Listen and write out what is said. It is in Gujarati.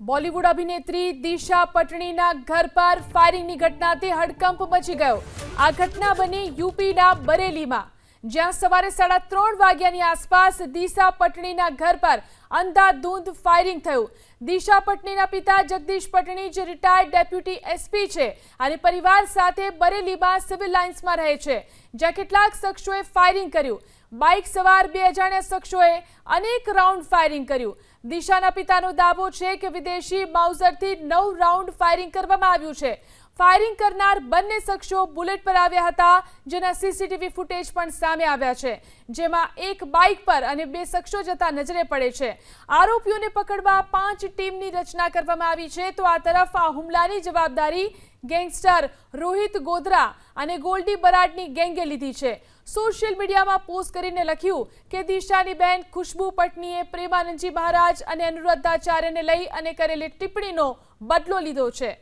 બોલિવૂડ અભિનેત્રી દિશા પટણીના ઘર પર ફાયરિંગની ઘટનાથી હડકંપ મચી ગયો. આ ઘટના બની યુપીના બરેલીમાં. જ્યાં સવારે સાડા ત્રણ વાગ્યાની આસપાસ દિશા પટણીના ઘર પર અંધાધૂંધ ફાયરિંગ થયું. દિશા પટણીના પિતા જગદીશ પટણી જે રિટાયર્ડ ડેપ્યુટી એસપી છે અને પરિવાર સાથે બરેલીમાં સિવિલ લાઇન્સમાં રહે છે, જ્યાં કેટલાક શખ્સોએ ફાયરિંગ કર્યું. બાઇક સવાર બે અજાણ્યા શખ્સોએ અનેક રાઉન્ડ ફાયરિંગ કર્યું. દિશાના પિતાનો દાવો છે કે વિદેશી માઉઝરથી નવ રાઉન્ડ ફાયરિંગ કરવામાં આવ્યું છે. ફાયરિંગ કરનાર બંને શખ્સો બુલેટ પર આવ્યા હતા, જેના સીસીટીવી ફૂટેજ પણ સામે આવ્યા છે. જેમાં એક બાઇક પર અને બે શખ્સો જતા નજરે પડે છે. આરોપીઓને પકડવા પાંચ ટીમની રચના કરવામાં આવી છે. તો આ તરફ આ હુમલાની જવાબદારી ગેંગસ્ટર રોહિત ગોધરા અને ગોલ્ડી બરાડની ગેંગે લીધી છે. સોશિયલ મીડિયામાં પોસ્ટ કરીને લખ્યું કે દિશાની બેન ખુશ્બુ પટનીએ પ્રેમાનંદજી મહારાજ અને અનુરાધાચાર્યને લઈ અને કરેલી ટિપ્પણીનો બદલો લીધો છે.